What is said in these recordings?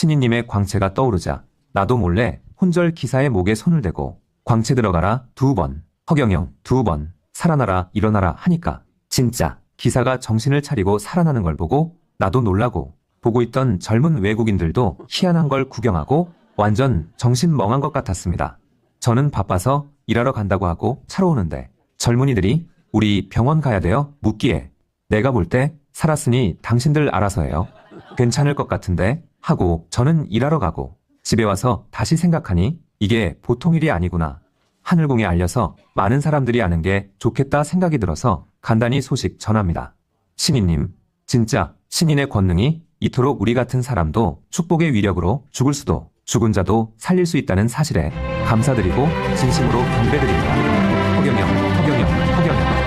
신이님의 광채가 떠오르자 나도 몰래 혼절 기사의 목에 손을 대고 광채 들어가라 두 번, 허경영 두 번, 살아나라 일어나라 하니까 진짜 기사가 정신을 차리고 살아나는 걸 보고 나도 놀라고 보고 있던 젊은 외국인들도 희한한 걸 구경하고 완전 정신 멍한 것 같았습니다. 저는 바빠서 일하러 간다고 하고 차로 오는데 젊은이들이 우리 병원 가야 돼요 묻기에 내가 볼 때 살았으니 당신들 알아서 해요. 괜찮을 것 같은데 하고 저는 일하러 가고 집에 와서 다시 생각하니 이게 보통 일이 아니구나. 하늘공에 알려서 많은 사람들이 아는 게 좋겠다 생각이 들어서 간단히 소식 전합니다. 신이님, 진짜 신인의 권능이 이토록 우리 같은 사람도 축복의 위력으로 죽을 수도 죽은 자도 살릴 수 있다는 사실에 감사드리고 진심으로 경배드립니다. 허경영, 허경영, 허경영.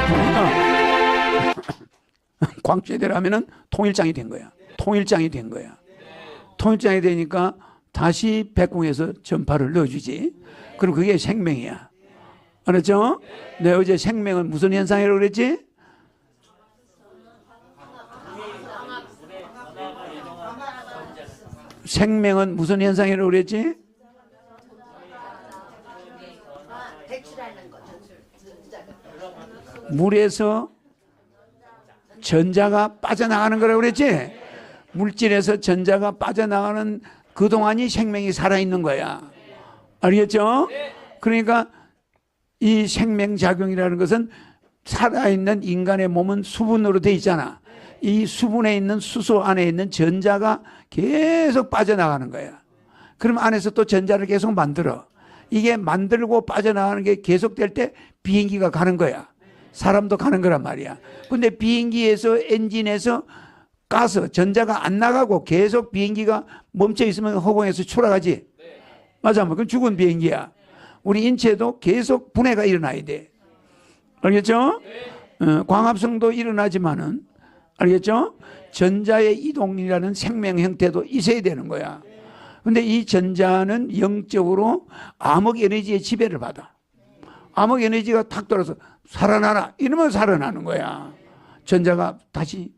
광주대로 하면은 통일장이 된 거야. 통일장이 된 거야. 통일장이 되니까 다시 백궁에서 전파를 넣어주지. 그럼 그게 생명이야. 알았죠? 내 어제 생명은 무슨 현상이라고 그랬지? 생명은 무슨 현상이라고 그랬지? 물에서 전자가 빠져나가는 거라고 그랬지? 물질에서 전자가 빠져나가는 그동안이 생명이 살아있는 거야. 알겠죠? 그러니까 이 생명작용이라는 것은 살아있는 인간의 몸은 수분으로 돼 있잖아. 이 수분에 있는 수소 안에 있는 전자가 계속 빠져나가는 거야. 그럼 안에서 또 전자를 계속 만들어. 이게 만들고 빠져나가는 게 계속될 때 비행기가 가는 거야. 사람도 가는 거란 말이야. 근데 비행기에서 엔진에서 가스, 전자가 안 나가고 계속 비행기가 멈춰 있으면 허공에서 추락하지. 맞아. 그건 죽은 비행기야. 우리 인체도 계속 분해가 일어나야 돼. 알겠죠? 어, 광합성도 일어나지만은 알겠죠? 전자의 이동이라는 생명 형태도 있어야 되는 거야. 근데 이 전자는 영적으로 암흑 에너지의 지배를 받아. 암흑 에너지가 탁 돌아서 살아나라. 이러면 살아나는 거야. 전자가 다시